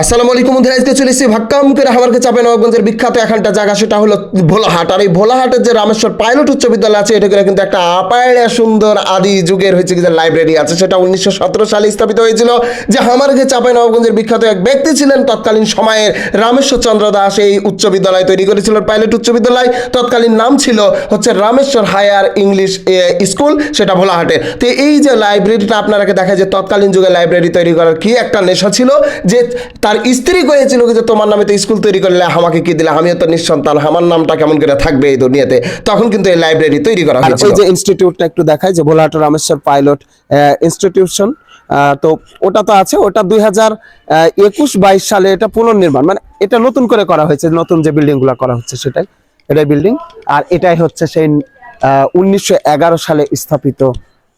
আসসালামু আলাইকুম বন্ধুরা, আজকে চলে এসেছি ভাক্কাম করে হামারকে চাপে নবাবগঞ্জের বিখ্যাত এখানটা জায়গা, সেটা হলো ভোলাহাট। আর এই ভোলাহাটের যে রামেশ্বর পাইলট উচ্চ বিদ্যালয় আছে, এটা কিন্তু একটা আপায়ড়া সুন্দর আদি যুগের হয়েছে যে লাইব্রেরি আছে, সেটা উনিশশো সতেরো সালে স্থাপিত হয়েছিল, যে হামারকে চাপে নবাবগঞ্জের বিখ্যাত এক ব্যক্তি ছিলেন তৎকালীন সময়ের রামেশ্বর চন্দ্র দাস, এই উচ্চ বিদ্যালয় তৈরি করেছিল পাইলট উচ্চ বিদ্যালয়। তৎকালীন নাম ছিল হচ্ছে রামেশ্বর হায়ার ইংলিশ স্কুল, সেটা ভোলাহাটে। তো এই যে লাইব্রেরিটা আপনারাকে দেখা যায় তৎকালীন যুগে লাইব্রেরি তৈরি করার কি একটা নেশা ছিল, যে তার স্ত্রী কয়েছিল যে তোমার নামে তো স্কুল তৈরি করলে আমাকে কি দিলে? আমিও তো নিঃসন্তান আমার নামটা কেমন করে থাকবে এই দুনিয়াতে? তখন কিন্তু এই লাইব্রেরি তৈরি করা হয়েছে ওই যে ইনস্টিটিউটটা একটু দেখায় যে ভোলাহাট রামেশ্বর পাইলট ইনস্টিটিউশন তো ওটা তো আছে ওটা দুই হাজার একুশ বাইশ সালে এটা পুনর্নির্মাণ মানে এটা নতুন করে করা হয়েছে নতুন যে বিল্ডিংগুলা করা হচ্ছে সেটাই এটাই বিল্ডিং আর এটাই হচ্ছে সেই উনিশশো এগারো সালে স্থাপিত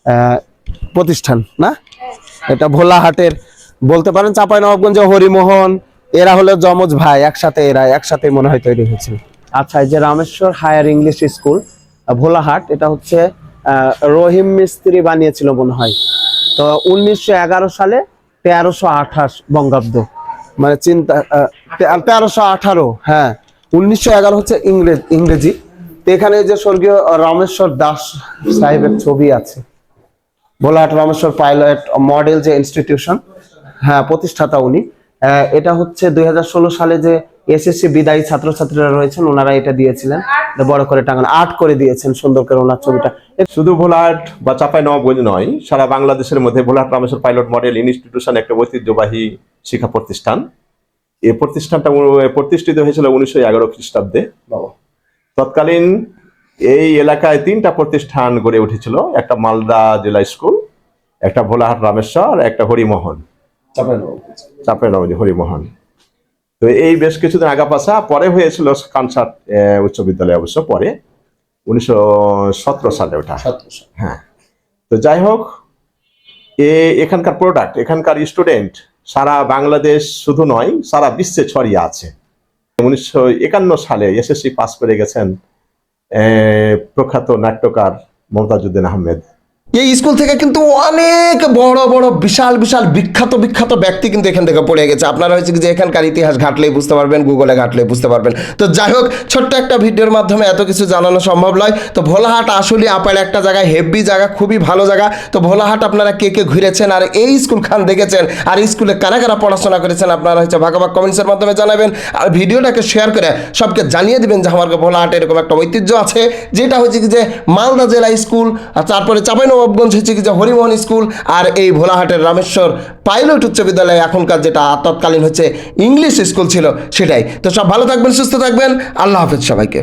আহ, প্রতিষ্ঠান না? এটা ভোলাহাটের বলতে পারেন চাপাই নবাবগঞ্জ হরিমোহন এরা হলো যমজ ভাই একসাথে এরা একসাথে মনে হয় তৈরি হয়েছিল আচ্ছা এই যে Rameshwar higher English school Bholahat এটা হচ্ছে রহিম মিস্ত্রি বানিয়েছিল মনে হয়। তো উনিশশো এগারো সালে তেরোশো আঠাশ বঙ্গাব্দ। মানে চিন্তা তেরোশো আঠারো হ্যাঁ। উনিশশো এগারো হচ্ছে ইংরেজ ইংরেজি। তো এখানে যে স্বর্গীয় রামেশ্বর দাস সাহেবের ছবি আছে ভোলাহাট রামেশ্বর পাইলট মডেল যে ইনস্টিটিউশন হ্যাঁ প্রতিষ্ঠাতা উনি। এটা হচ্ছে দুই হাজার ষোলো সালে যে এসএসসি বিদায়ী ছাত্রছাত্রীরা রয়েছেন ওনারা এটা দিয়েছিলেন। বড় করে টাঙানো আর্ট করে দিয়েছেন সুন্দর করে ওনার ছবিটা। শুধু ভোলাহাট বা চাপাই নবাবগঞ্জ নয় সারা বাংলাদেশের মধ্যে Bholahat Rameshwar pilot model institution একটা ঐতিহ্যবাহী শিক্ষা প্রতিষ্ঠান। এই প্রতিষ্ঠানটা প্রতিষ্ঠিত হয়েছিল উনিশশো এগারো খ্রিস্টাব্দে। তৎকালীন এই এলাকায় তিনটা প্রতিষ্ঠান গড়ে উঠেছিল একটা মালদা জেলা স্কুল একটা ভোলাহাট রামেশ্বর একটা হরিমোহন। চাপাই নবাবগঞ্জ হরিমোহন। তো এই বেশ কিছুদিন আগা পাশা পরে হয়েছিল কানসার উচ্চ বিদ্যালয় অবশ্য পরে উনিশশো সতেরো সালে ওটা। হ্যাঁ। তো যাই হোক এ এখানকার প্রোডাক্ট এখানকার স্টুডেন্ট সারা বাংলাদেশ শুধু নয় সারা বিশ্বে ছড়িয়ে আছে। উনিশশো একান্ন সালে এসএসসি পাস করে গেছেন আহ, প্রখ্যাত নাট্যকার মমতাজুদ্দিন আহমেদ। এই স্কুল থেকে কিন্তু অনেক বড় বড়, বিশাল বিশাল, বিখ্যাত বিখ্যাত ব্যক্তি কিন্তু এখান থেকে পড়ে গেছে। আপনারা হয়েছে যে এখানকার ইতিহাস ঘাটলেই বুঝতে পারবেন গুগলে ঘাটলেই বুঝতে পারবেন। তো যাই হোক, ছোট্ট একটা ভিডিওর মাধ্যমে এত কিছু জানানো সম্ভব নয়। তো ভোলাহাট আসলে আপার একটা জায়গায় হেভি জায়গা, খুবই ভালো জায়গা। তো ভোলাহাট আপনারা কে কে ঘুরেছেন আর এই স্কুল খান দেখেছেন? আর স্কুলে কারা কারা পড়াশোনা করেছেন? আপনারা হচ্ছে ভাগাভাগ কমেন্টসের মাধ্যমে জানাবেন। আর ভিডিওটাকে শেয়ার করে সবকে জানিয়ে দেবেন যে আমার ভোলাহাট এরকম একটা ঐতিহ্য আছে, যেটা হচ্ছে যে মালদা জেলা স্কুল, আর তারপরে চাঁপাইনবাবগঞ্জ কি যে হরিমোহন স্কুল আর এই ভোলাহাটের রামেশ্বর পাইলট উচ্চ বিদ্যালয়ে এখনকার যেটা তৎকালীন হচ্ছে ইংলিশ স্কুল ছিল সেটাই। তো সব ভালো থাকবেন, সুস্থ থাকবেন। আল্লাহ হাফেজ সবাইকে।